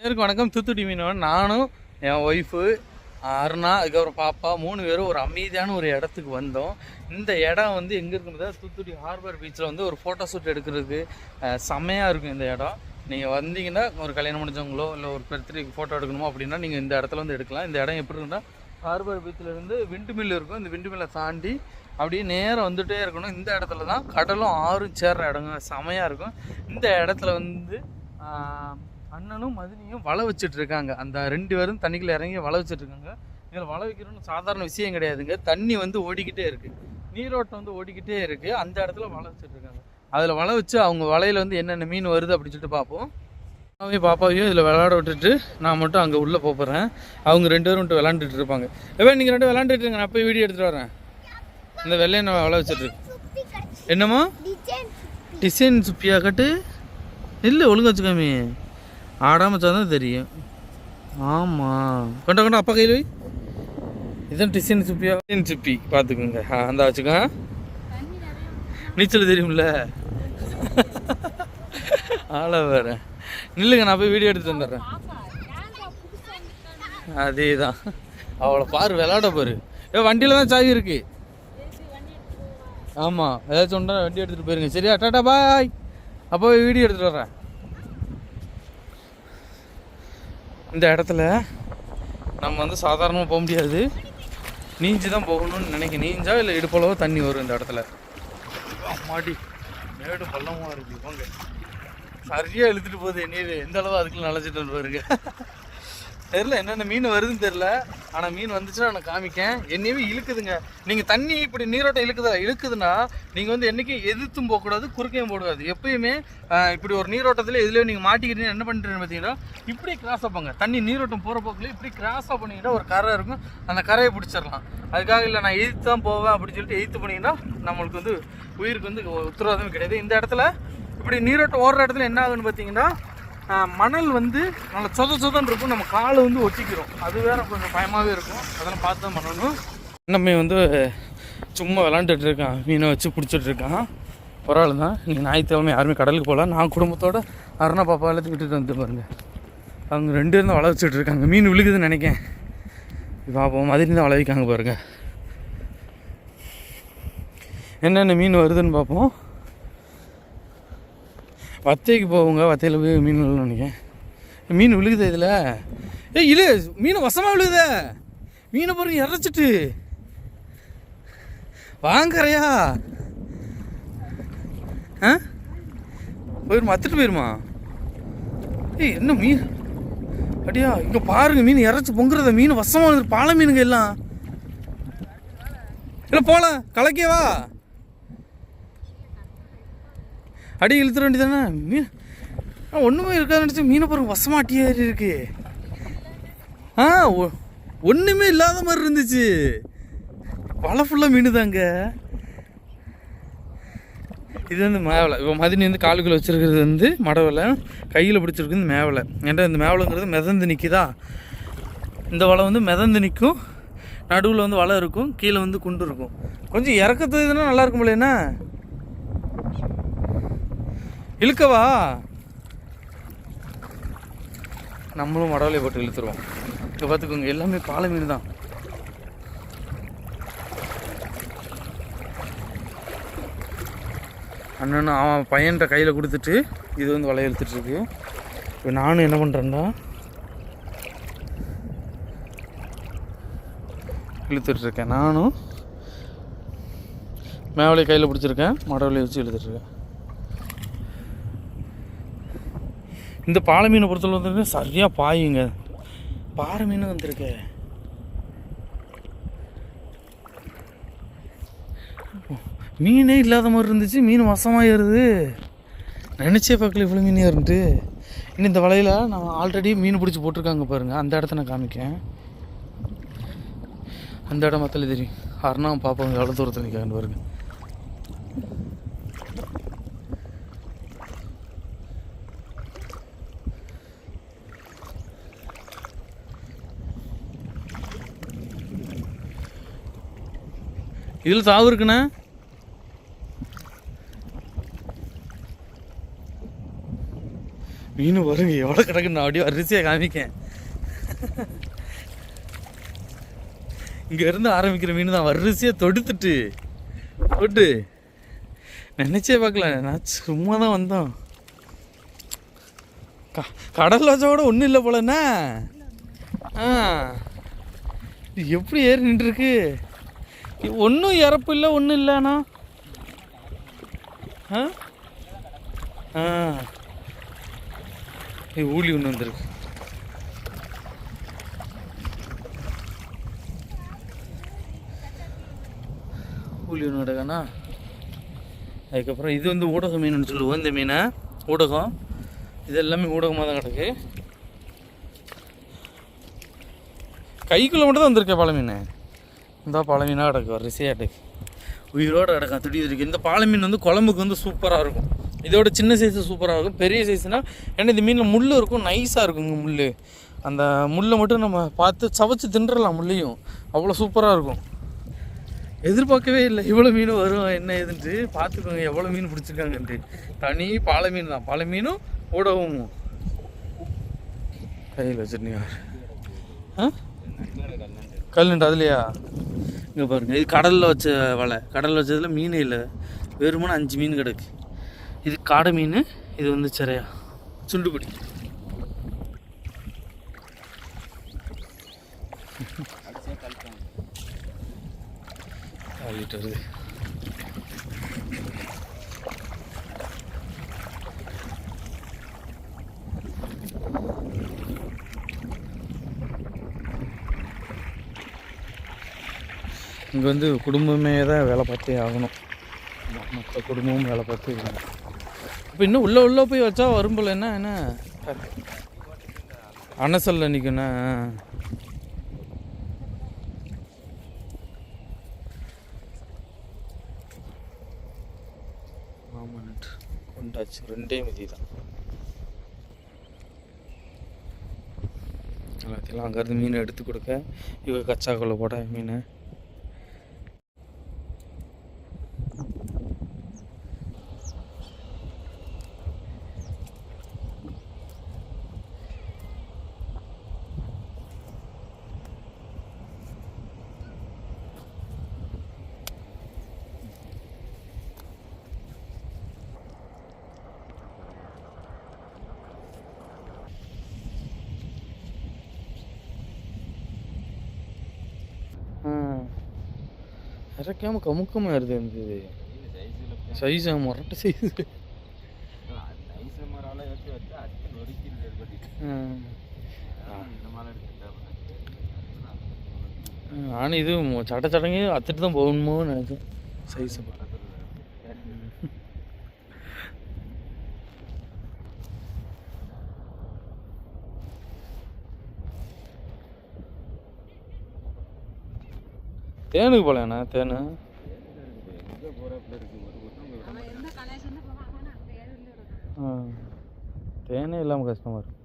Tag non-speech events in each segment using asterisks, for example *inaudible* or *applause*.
பேருக்கு வணக்கம். தூத்துக்குடி மீனவன் நானும் என் ஒய்ஃபு அருணா அதுக்கப்புறம் பாப்பா மூணு பேரும் ஒரு அமைதியான ஒரு இடத்துக்கு வந்தோம். இந்த இடம் வந்து எங்கே இருக்குன்னு தூத்துக்குடி ஹார்பர் பீச்சில் வந்து ஒரு ஃபோட்டோ ஷூட் எடுக்கிறதுக்கு செம்மையாக இருக்கும் இந்த இடம். நீங்கள் வந்தீங்கன்னா ஒரு கல்யாணம் முடிஞ்சவங்களோ இல்லை ஒரு பர்த்டேக்கு ஃபோட்டோ எடுக்கணுமோ அப்படின்னா நீங்கள் இந்த இடத்துல வந்து எடுக்கலாம். இந்த இடம் எப்படி இருக்குன்னா ஹார்பர் பீச்சில் இருந்து விண்டு மில் இருக்கும். இந்த விண்டு மில்லை தாண்டி அப்படியே நேரம் வந்துகிட்டே இருக்கணும். இந்த இடத்துல தான் கடலும் ஆறும் சேர்ற இடங்க. செமையாக இருக்கும். இந்த இடத்துல வந்து அண்ணனும் மதினியும் வலை வச்சுட்டு இருக்காங்க. அந்த ரெண்டு பேரும் தண்ணிக்குள்ள இறங்கி வலை வச்சுட்டு இருக்காங்க. இதில் வலை வைக்கணும்னு சாதாரண விஷயம் கிடையாதுங்க. தண்ணி வந்து ஓடிக்கிட்டே இருக்கு. நீரோட்டம் வந்து ஓடிக்கிட்டே இருக்கு. அந்த இடத்துல வலை வச்சுட்டு இருக்காங்க. அதில் வலை வச்சு அவங்க வலையில வந்து என்னென்ன மீன் வருது அப்படின்னு சொல்லிட்டு பார்ப்போம். அவையும் பாப்பாவையும் இதில் விளையாட விட்டுட்டு நான் மட்டும் அங்கே உள்ளே போகிறேன் அவங்க ரெண்டு பேரும் மட்டும் விளாண்டுட்டு இருப்பாங்க. எவ்வளோ நீங்கள் ரெண்டு விளாண்டுட்டு இருங்க. நான் போய் வீடியோ எடுத்துகிட்டு வரேன். இந்த வெள்ளையை நான் வலை வச்சுட்டு இருக்கு? என்னம்மா? டிசைன் சுப்பியா கட்டு? இல்லை ஒழுங்கா வச்சுக்காமி. ஆடாமல் தான் தெரியும். ஆமாம் கொண்ட கொண்ட அப்பா கையில் போய் இதுதான் டிசைன் சுப்பியா. டிசைன் சுப்பி பார்த்துக்குங்க ஆ அந்த வச்சுக்கோ நீச்சல் தெரியும்ல. ஆள வேற. நில்லுங்க நான் போய் வீடியோ எடுத்து வந்துடுறேன். அதே தான் அவளை பாரு விளாட பாரு. ஏ வண்டியில் தான் சாவி இருக்கு. ஆமாம் ஏதாச்சும் ஒன்றா வண்டி எடுத்துகிட்டு போயிருங்க. சரியா? Tata bye. அப்போ வீடியோ எடுத்துகிட்டு வரேன் இந்த இடத்துல நம்ம வந்து சாதாரணமாக போக முடியாது. நீஞ்சி தான் போகணும்னு நினைக்க நீஞ்சா இல்லை இடுப்பளவு தண்ணி வரும் இந்த இடத்துல? மாட்டி மேடு பள்ளமாக இருக்கு போங்க சரியாக இழுத்துட்டு போகுது நீர் எந்த அளவு அதுக்குள்ள நினச்சிட்டு வருங்க தெரில என்னென்ன மீன் வருதுன்னு தெரில ஆனால் மீன் வந்துச்சுன்னா நான் காமிக்கேன். என்னையவே இழுக்குதுங்க. நீங்கள் தண்ணி இப்படி நீரோட்டம் இழுக்குதா இழுக்குதுன்னா நீங்கள் வந்து என்றைக்கும் எதிர்த்தும் போகக்கூடாது குறுக்கையும் போடக்கூடாது எப்பயுமே இப்படி ஒரு நீரோட்டத்தில் எதுலேயோ நீங்கள் மாட்டிக்கிட்டீங்க என்ன பண்ணுறீங்க பார்த்தீங்கன்னா இப்படி கிராஸ் போங்க. தண்ணி நீரோட்டம் போகிற போக்கில் இப்படி கிராஸாக பண்ணிங்கன்னா ஒரு கரை இருக்கும். அந்த கரையை பிடிச்சிடலாம். அதுக்காக இல்லை நான் எதிர்த்து தான் போவேன் அப்படின்னு சொல்லிட்டு எதிர்த்து பண்ணிங்கன்னா நம்மளுக்கு வந்து உயிருக்கு வந்து உத்தரவாதமே கிடையாது. இந்த இடத்துல இப்படி நீரோட்டம் ஓடுற இடத்துல என்ன ஆகுன்னு பார்த்தீங்கன்னா மணல் வந்து நல்ல சொத சொதன்னு இருக்கும். நம்ம காலை வந்து ஒட்டிக்கிறோம். அது வேற கொஞ்சம் பயமாகவே இருக்கும். அதெல்லாம் பார்த்து தான் பண்ணணும். நம்ம வந்து சும்மா விளாண்டுட்டு இருக்கான். மீனை வச்சு பிடிச்சிட்டு இருக்கான். ஒரு ஆள் தான். நீங்கள் ஞாயிற்றுக்கிழமை யாருமே கடலுக்கு போகலாம் நான் குடும்பத்தோட அருணா பாப்பா எல்லாத்தையும் விட்டுட்டு வந்து பாருங்க. அவங்க ரெண்டு இருந்தால் வள வச்சுட்டு இருக்காங்க. மீன் விழுகுதுன்னு நினைக்கேன். பார்ப்போம் மதுரை தான் வள வைக்காங்க பாருங்க. என்னென்ன மீன் வருதுன்னு பார்ப்போம் வத்தைக்கு போவோங்க வத்தையில் போய் மீன் விழுன்னு நினைக்கிறேன். மீன் விழுகுதே இதில்? ஏய் இல்லை மீனை வசமாக விழுகுதே? மீனை பாருங்க இறச்சிட்டு. வாங்கறையா? ஆ? போயிருமா அத்துட்டு போயிருமா? ஏய் என்ன மீன்? அடியா இங்கே பாருங்க மீன் இறச்சி பொங்குறத மீன் வசமாக பாலை மீனுங்க எல்லாம். இல்லை போகலாம் கலக்கியவா அடி இழுத்துற வேண்டியதானே மீன் ஒன்றுமே இருக்காது நினச்சி மீனை பாருங்க வசமாட்டியே இருக்கு. ஆ ஒ- இல்லாத மாதிரி இருந்துச்சு. வலை ஃபுல்லாக மீன் தாங்க இது வந்து மேவலை. இப்போ மதினி வந்து காலுக்குள்ள வச்சிருக்கிறது வந்து மடவலை. கையில் பிடிச்சிருக்கிறது மேவலை. ஏன்டா இந்த மேவலைங்கிறது மிதந்து நிற்கிதா இந்த வலை வந்து மிதந்து நிற்கும் நடுவில் வந்து வலை இருக்கும் கீழே வந்து குண்டு இருக்கும். கொஞ்சம் இறக்கத்து இதுனா நல்லா இருக்கும் இல்லைன்னா இழுக்கவா? நம்மளும் மடவலை போட்டு இழுத்துருவோம். இப்போ பார்த்துக்கோங்க எல்லாமே பாலை மீன் தான் அண்ணன் அவன் பையன்கிட்ட கையில் கொடுத்துட்டு இது வந்து வலை இழுத்துட்ருக்கு இப்போ நானும் என்ன பண்ணுறேன்னா இழுத்துட்டு இருக்கேன் நானும் மேவலையை கையில் பிடிச்சிருக்கேன் மடவலையை வச்சு இழுத்துட்டு இந்த பாலை மீனை பொறுத்தளவு வந்து சரியாக பாயுங்க. பாறை மீன் வந்திருக்கு. மீனே இல்லாத மாதிரி இருந்துச்சு மீன் வசமாக ஏறுது நினச்சே பார்க்கல இவ்வளோ மீன் ஏறுன்ட்டு. இன்னும் இந்த வலையில் நான் ஆல்ரெடி மீன் பிடிச்சி போட்டிருக்காங்க பாருங்கள் அந்த இடத்த நான் காமிக்கேன் அந்த இடம் மொத்தம் தெரியும். அருணா பாப்பாங்க எவ்வளோ தூரத்தில் நிற்காங்க பாருங்கள் இதில் சாவு இருக்குண்ணே. மீன் வருங்க எவ்வளோ கிடக்குன்னு நான் அப்படியே அரிசியாக காமிக்கேன். இங்கேருந்து ஆரம்பிக்கிற மீன் தான் வரிசையாக தொடுத்துட்டு தொட்டு. நினச்சே பார்க்கல நான் சும்மா தான் வந்தோம். க கடல் வச்சோட கூட ஒன்றும் இல்லை போலண்ணா. ஆ. எப்படி ஏறி நின்றுருக்கு? ஒன்றும் இறப்பு இல்லை ஒன்றும் இல்லைண்ணா ஆ? ஆ. ஊழி ஒன்று வந்திருக்கு. ஊழி ஒன்று நடக்கண்ணா அதுக்கப்புறம் இது வந்து ஊடக மீன் சொல்லுவோம் இந்த மீனை? ஊடகம். இது எல்லாமே ஊடகமாக தான் கிடக்கு. கைக்குள்ளே மட்டும் தான் வந்திருக்கேன் பாலை மீன் இந்த பழமீனாக கிடக்கும் ரிசையாக வரிசையாக கிடக்கு உயிரோடு கிடக்கும் துடி இருக்கு. இந்த பாலை மீன் வந்து குழம்புக்கு வந்து சூப்பராக இருக்கும். இதோட சின்ன சைஸு சூப்பராக இருக்கும். பெரிய சைஸ்னால் ஏன்னா இந்த மீனில் முள் இருக்கும் நைஸாக இருக்குங்க முள் அந்த முள்ளை மட்டும் நம்ம பார்த்து சவைச்சு தின்றலாம் முள்ளையும். அவ்வளோ சூப்பராக இருக்கும். எதிர்பார்க்கவே இல்லை இவ்வளோ மீன் வரும் என்ன ஏதுன்ட்டு. பார்த்துக்கோங்க எவ்வளோ மீன் பிடிச்சிருக்காங்கன்ட்டு. தனி பாலை மீன் தான். பாலை மீனும் ஊடகமும் கையில் வச்சுருந்தீங்க. ஆ? கல்லுண்டு அதுலையா? இங்கே பாருங்க இது கடலில் வச்ச வலை. கடலில் வச்சதுல மீனே இல்லை. வெறுமனே அஞ்சு மீன் கிடக்கு. இது காடை மீன் இது வந்து சிறையா. சுண்டுபிடி தள்ளிட்டு வருது. இங்கே வந்து குடும்பமே தான் வேலை பார்த்தே ஆகணும். மொத்த குடும்பமும் வேலை பார்த்து இப்போ இன்னும் உள்ளே உள்ளே போய் வச்சா வரும் போல. என்ன என்ன? அனசல்ல நிற்கண்ணா ஆமாம் கொண்டாச்சு. ரெண்டே மிதி தான். எல்லாத்தையும் அங்கேருந்து மீன் எடுத்து கொடுக்க. இவங்க கச்சாக்குள்ள போட மீன். இறக்காம கமுக்கமாக இருது இருந்தது சைஸ் முரட்டு சைஸ் நானும் இது சட்ட சடங்கு அத்துட்டு தான் போகணுமோ நினைச்சேன். சைஸ் தேனுக்கு போகலண்ணா தேனு? ஆ தேனே இல்லாமல் கஷ்டமாக இருக்கும்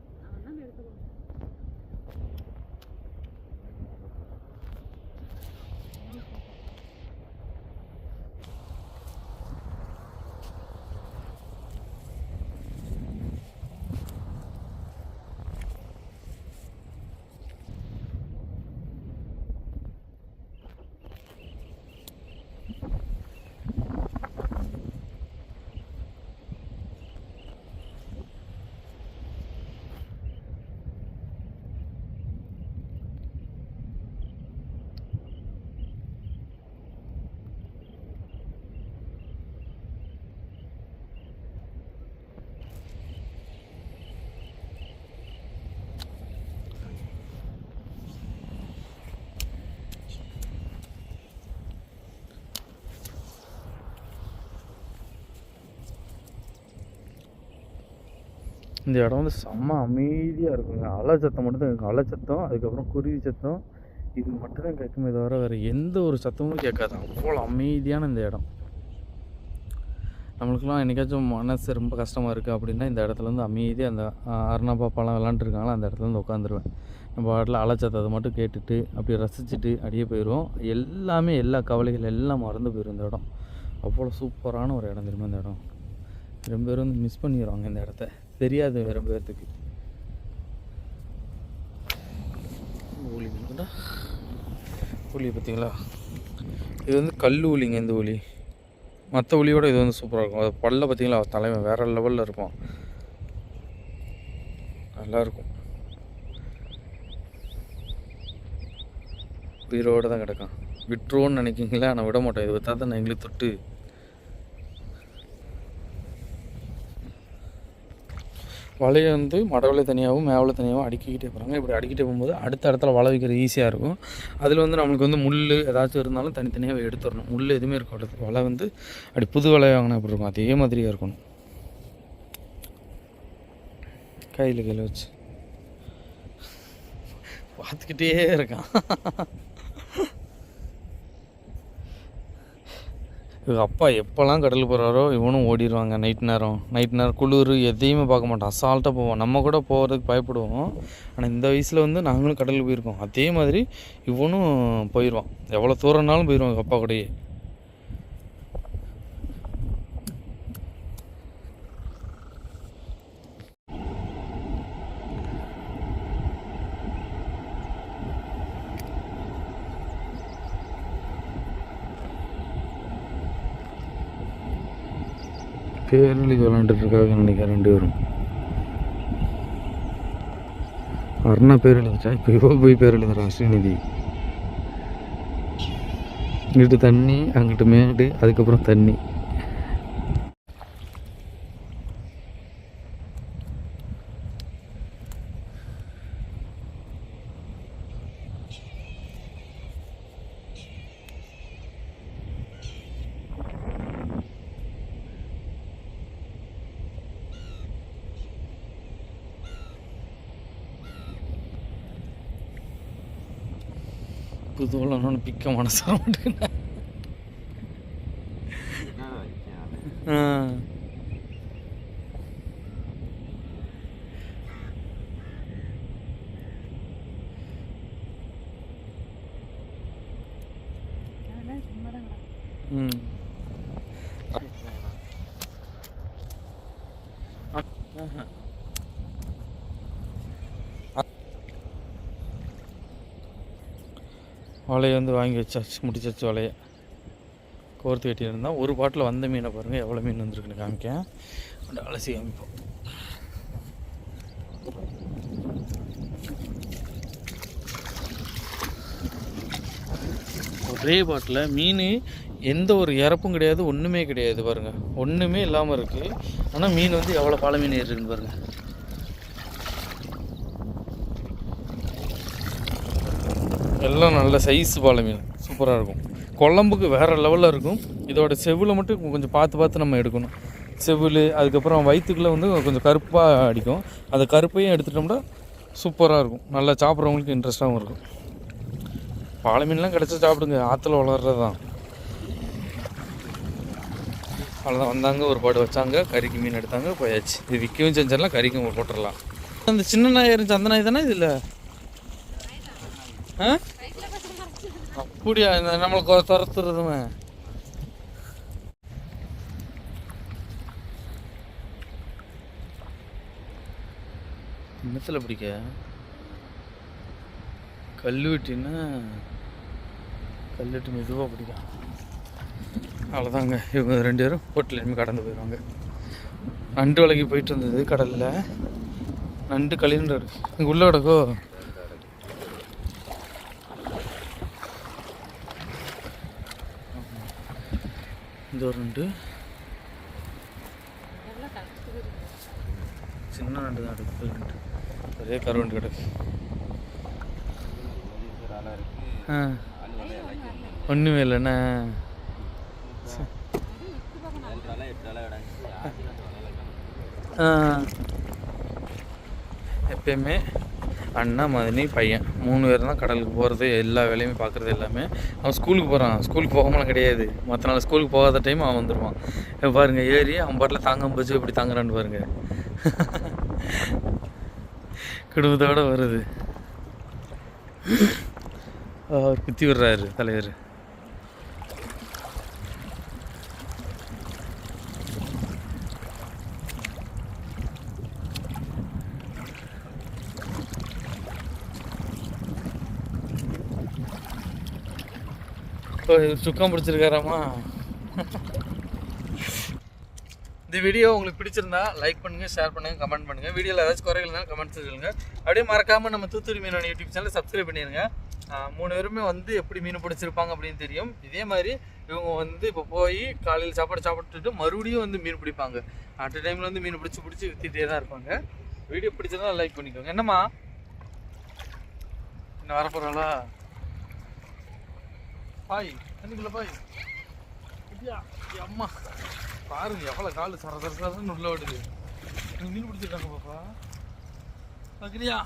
இந்த இடம் வந்து செம்ம அமைதியாக இருக்குங்க. அலை சத்தம் மட்டும் தான் இருக்கும் அலை சத்தம் அதுக்கப்புறம் குருவி சத்தம். இது மட்டும்தான் கேட்குமே தவிர வேறு எந்த ஒரு சத்தமும் கேட்காது. அவ்வளோ அமைதியான இந்த இடம். நம்மளுக்கெல்லாம் என்றைக்காச்சும் மனசு ரொம்ப கஷ்டமாக இருக்குது அப்படின்னா இந்த இடத்துல வந்து அமைதியாக அந்த அருணா பாப்பாலாம் விளாண்டுருக்காங்களா அந்த இடத்துல வந்து உட்காந்துருவேன். நம்ம பாட்டில் அலைச்சத்ததை மட்டும் கேட்டுட்டு அப்படியே ரசிச்சுட்டு அப்படியே போயிடுவோம். எல்லாமே எல்லா கவலைகள் எல்லாம் மறந்து போயிடும் இந்த இடம். அவ்வளோ சூப்பரான ஒரு இடம் திரும்ப இந்த இடம்? ரொம்ப பேர் வந்து மிஸ் பண்ணிடுவாங்க இந்த இடத்த. தெரியாது வேறு பேர்த்துக்கு. ஊழி ஊழி பார்த்தீங்களா? இது வந்து கல் ஊழிங்க இந்த ஊழி. மற்ற ஊழியோட இது வந்து சூப்பராக இருக்கும். அது பல்ல பார்த்தீங்களா? தலைவன் வேறு லெவலில் இருக்கும். நல்லாயிருக்கும் உயிரோடு தான் கிடக்கும் விட்டுருவோன்னு நினைக்கிங்களா நான் விட மாட்டோம் இது பார்த்தா தான் எங்களுக்கு தொட்டு வலையை வந்து மடவலை தனியாகவும் மேவலை தனியாகவும் அடுக்கிக்கிட்டே போகிறாங்க இப்படி அடிக்கிட்டே போகும்போது அடுத்த இடத்துல வலை வைக்கிறது ஈஸியாக இருக்கும். அதில் வந்து நம்மளுக்கு வந்து முள் ஏதாச்சும் இருந்தாலும் தனித்தனியாக எடுத்துடணும். முள் எதுவுமே இருக்கக்கூடாது வலை வந்து அப்படி புது வலை வாங்கினா எப்படி இருக்கும்? அதே மாதிரியாக இருக்கணும். கையில் கையில் வச்சு. பார்த்துக்கிட்டே இருக்கான். இவங்க அப்பா எப்போல்லாம் கடலுக்கு போகிறாரோ இவனும் ஓடிடுவாங்க நைட் நேரம். நைட் நேரம் குளிர் எதையுமே பார்க்க மாட்டோம் அசால்ட்டாக போவோம் நம்ம கூட போகிறதுக்கு பயப்படுவோம். ஆனால் இந்த வயசில் வந்து நாங்களும் கடலுக்கு போயிருக்கோம். அதே மாதிரி இவனும் போயிடுவான் எவ்வளோ தூரம்னாலும் போயிடுவான் எங்கள் அப்பா கூடயே. பேரழி விளாண்டுட்டு இருக்காங்க நினைக்கிறேன் ரெண்டு பேரும். அருணா பேர் எழுதிச்சா இப்போ இவ்வளோ போய் பேர் எழுதுறா இங்கிட்டு தண்ணி அங்கிட்டு மேடு அதுக்கப்புறம் தண்ணி. புதுவெல்லாம் பிக்க மனசாக வர மாட்டேங்குது ஆ ம் ஆஹா. வலையை வந்து வாங்கி வச்சாச்சு முடிச்சாச்சு வலையை. கோர்த்து கட்டியிருந்தோம். ஒரு பாட்டில் வந்த மீனை பாருங்கள் எவ்வளோ மீன் வந்திருக்குன்னு காமிக்கேன் அலசி காமிப்போம். ஒரே பாட்டில் மீன் எந்த ஒரு இறப்பும் கிடையாது ஒன்றுமே கிடையாது பாருங்கள் ஒன்றுமே இல்லாமல் இருக்குது ஆனால் மீன் வந்து எவ்வளோ பாலை மீன் இருக்குன்னு பாருங்கள் எல்லாம் நல்ல சைஸ் பாலை மீன். சூப்பராக இருக்கும். குழம்புக்கு வேறு லெவலில் இருக்கும். இதோட செவில் மட்டும் கொஞ்சம் பார்த்து பார்த்து நம்ம எடுக்கணும். செவில் அதுக்கப்புறம் வயிற்றுக்குள்ளே வந்து கொஞ்சம் கருப்பாக அடிக்கும். அந்த கருப்பையும் எடுத்துட்டோம்னா சூப்பராக இருக்கும். நல்லா சாப்பிட்றவங்களுக்கு இன்ட்ரெஸ்ட்டாகவும் இருக்கும். பாலை மீன்லாம் கிடச்சா சாப்பிடுங்க. ஆற்றுல வளர்றது தான் அவ்வளோதான் வந்தாங்க ஒரு பாடு வச்சாங்க. கறிக்கு மீன் எடுத்தாங்க போயாச்சு. இது விற்கவும் செஞ்சிடலாம் கறிக்கும் போட்டுடலாம் அந்த சின்ன நாய் இருந்துச்சு அந்த நாய் தானே இதில் அப்படியா இந்த நம்மளுக்கு துரத்துறதுமே என்னத்தில் பிடிக்க? கல்வெட்டின்னா கல்வெட்டு மெதுவாக பிடிக்கும். அவ்வளோதாங்க இவங்க ரெண்டு பேரும் ஹோட்டலேருந்து கடந்து போயிடுவாங்க நண்டு வலைக்கு போயிட்டு இருந்தது கடலில். நண்டு கழின்றாரு இங்கே உள்ள கிடக்கோ. இந்த ஒரு நண்டு சின்ன நண்டு தான் கிடக்கு நண்டு ஒரே கருவண்டு கிடக்கு. ஒன்றுமே இல்லைண்ணா ஆ. எப்பயுமே அண்ணா மதனி பையன். மூணு பேர் தான் கடலுக்கு போகிறது எல்லா வேலையுமே பார்க்குறது எல்லாமே. அவன் ஸ்கூலுக்கு போகிறான் ஸ்கூலுக்கு போகாமலாம் கிடையாது. மற்ற நாள் ஸ்கூலுக்கு போகாத டைம் அவன் வந்துடுவான் இப்போ பாருங்கள் ஏறி அவன் பாட்டில் தாங்காம போச்சு எப்படி தாங்குறான்னு பாருங்கள் *laughs* குடும்பத்தோடு வருது. அவர் குத்தி விடுறாரு தலைவர். சுக்கம் பிடிச்சிருக்காராமா? இந்த வீடியோ உங்களுக்கு பிடிச்சிருந்தா லைக் பண்ணுங்கள் ஷேர் பண்ணுங்கள் கமெண்ட் பண்ணுங்கள் வீடியோவில் ஏதாச்சும் குறைகள் இருந்தாலும் கமெண்ட் சொல்லுங்க. அப்படியே மறக்காம நம்ம தூத்துக்குடி மீனோட யூடியூப் சேனல் சப்ஸ்கிரைப் பண்ணிடுங்க மூணு பேருமே வந்து எப்படி மீன் பிடிச்சிருப்பாங்க அப்படின்னு தெரியும். இதே மாதிரி இவங்க வந்து இப்போ போய் காலையில் சாப்பாடு சாப்பிட்டுட்டு மறுபடியும் வந்து மீன் பிடிப்பாங்க. அட் டைமில் வந்து மீன் பிடிச்சி பிடிச்சி வித்திட்டே தான் இருப்பாங்க. வீடியோ பிடிச்சிருந்தா லைக் பண்ணிக்கோங்க. என்னம்மா? இன்னும் வரப்போறாளா? பாய் தண்ணிக்குள்ள பாய். அம்மா. பாருங்க எவ்வளோ கால் சர சர சரன்னு உள்ள ஓடுது. மீன் பிடிச்சிருக்காங்க பாப்பா. பார்க்குறியா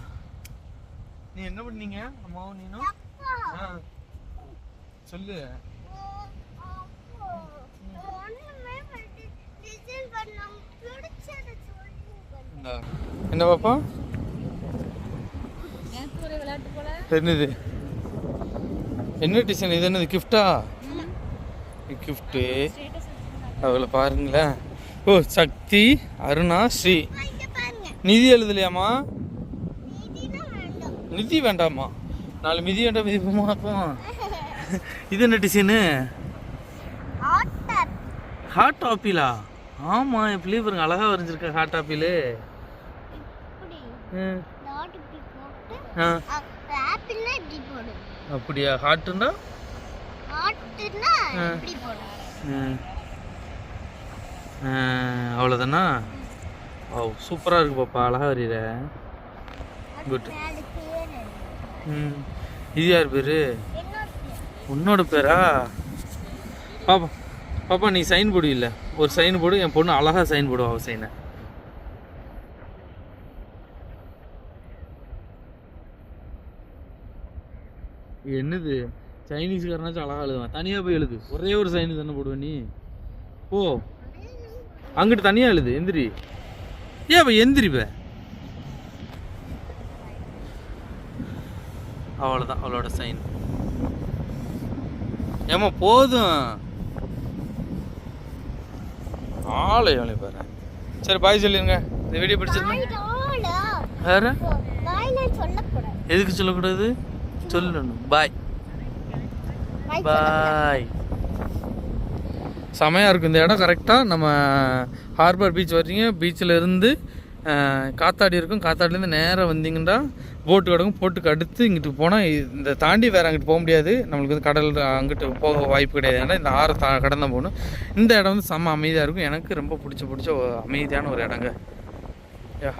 நீ என்ன பண்ணீங்க? அம்மாவும் நீனும்? ஆ சொல்லு. என்ன பாப்பா? என்னது? என்ன டிசைன்? இது என்னது கிஃப்டா? கிஃப்ட்டு. அவளை பாருங்களேன். ஓ சக்தி அருணா ஸ்ரீ. நிதி எழுதலையாம்மா? நிதி வேண்டாமா நாலு மிதி வேண்டாம் மிதிப்போமா அப்போ இது என்ன டிசைனு? ஹாட் ஆப்பிளா ஆமாம் என் பிள்ளை பாருங்க அழகா வரைஞ்சிருக்க ஹாட் ஆப்பிள் ஆ. அப்படியா? ஆட்டுனா ஆ. இப்படி. ஆ, அவ்வளோதானா ஓ சூப்பராக இருக்கு பாப்பா அழகா வரையிற. குட் ம். இது யார் பேர்? உன்னோட பேரா? பாப்பா பாப்பா நீ சைன் போடு இல்லை. ஒரு சைன் போடு என் பொண்ணு அழகா சைன் போடுவா அவள் சைனை. என்னது? சைனீஸ்காரனாச்சும் அழகா எழுதுவான். தனியாக போய் எழுது. ஒரே ஒரு சைனு தானே போடுவ நீ. ஓ அங்கிட்டு தனியாக எழுது. எந்திரி. ஏன் அப்போ எந்திரிப்ப அவ்வளோதான் அவளோட சைன் ஏம்மா போதும். ஆளை ஆளை பாரு. சரி பாய் சொல்லிருங்க. இந்த வீடியோ பிடிச்சிருந்தா. வேற? எதுக்கு சொல்லக்கூடாது? சொல்லணும் பாய் பாய் செமையாக இருக்கும் இந்த இடம் கரெக்டாக நம்ம ஹார்பர் பீச் வர்றீங்க பீச்சில் இருந்து காத்தாடி இருக்கும் காத்தாடிலேருந்து நேராக வந்தீங்கன்னா போட்டு கிடக்கும் போட்டுக்கு அடுத்து இங்கிட்டு போனால் இந்த தாண்டி வேறு அங்கிட்டு போக முடியாது நம்மளுக்கு வந்து கடல் அங்கிட்டு போக வாய்ப்பு கிடையாது ஏன்னா இந்த ஆறை தா கடந்து போகணும் இந்த இடம் வந்து செம்ம அமைதியாக இருக்கும் எனக்கு ரொம்ப பிடிச்ச பிடிச்ச ஒரு அமைதியான ஒரு இடங்க யா